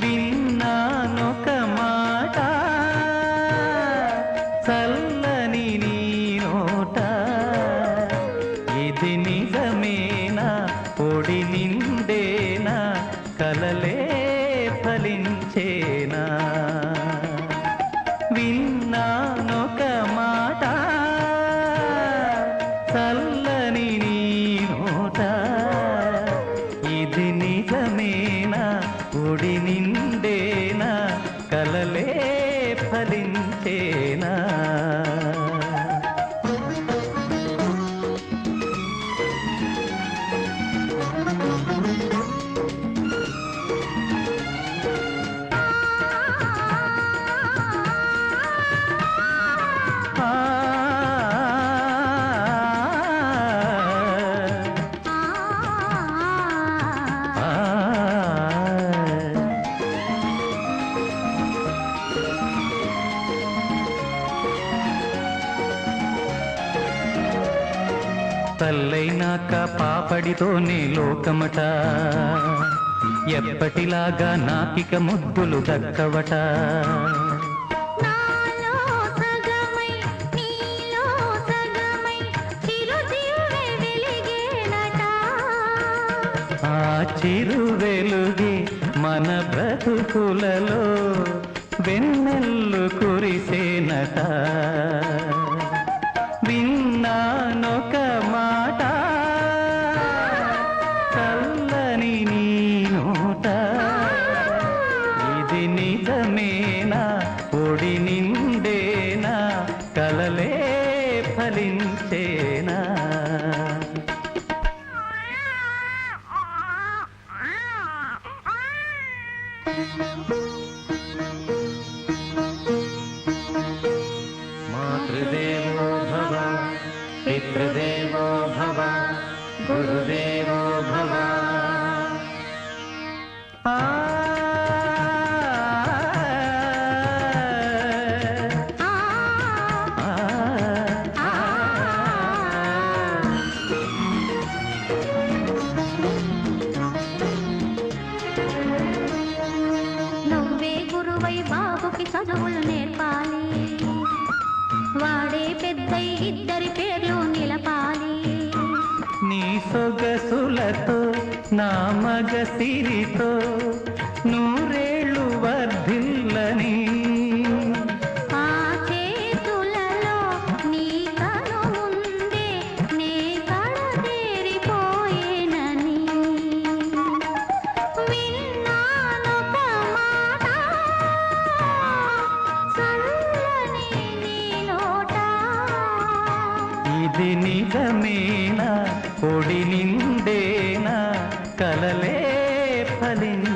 విన్నానొక మాట చల్లని నీ నోట. ఇది నిజమేనా? పొడి నిండేనా? కలలే ఫలించేనా? విన్నానొక మాట చల్ల ఒడి నిండేనా కలలే ఫలించేనా? తల్లైనాక పాపడితోనే లోకమట. ఎప్పటిలాగా నాకిక ముద్దులు దక్కవట. ఆ చిరు వెలుగే మన బ్రతుకులలో వెన్నెల్లు కురిసేనట. ఇది నిజమేనా? ఒడి నిండేనా? కలలే ఫలించేనా? మాతృదేవో భవ పితృదేవో భవ గురుదేవ చదువులు నేర్పాలి. వాడే పెద్ద ఇద్దరి పేర్లు నిలపాలి. నీ సొగసులతో నా మగ సిరితో నూరేళ్ళు వర్ధిల్లని ఇది నిజమేనా? పొడి నిండేనా? కలలే ఫలిన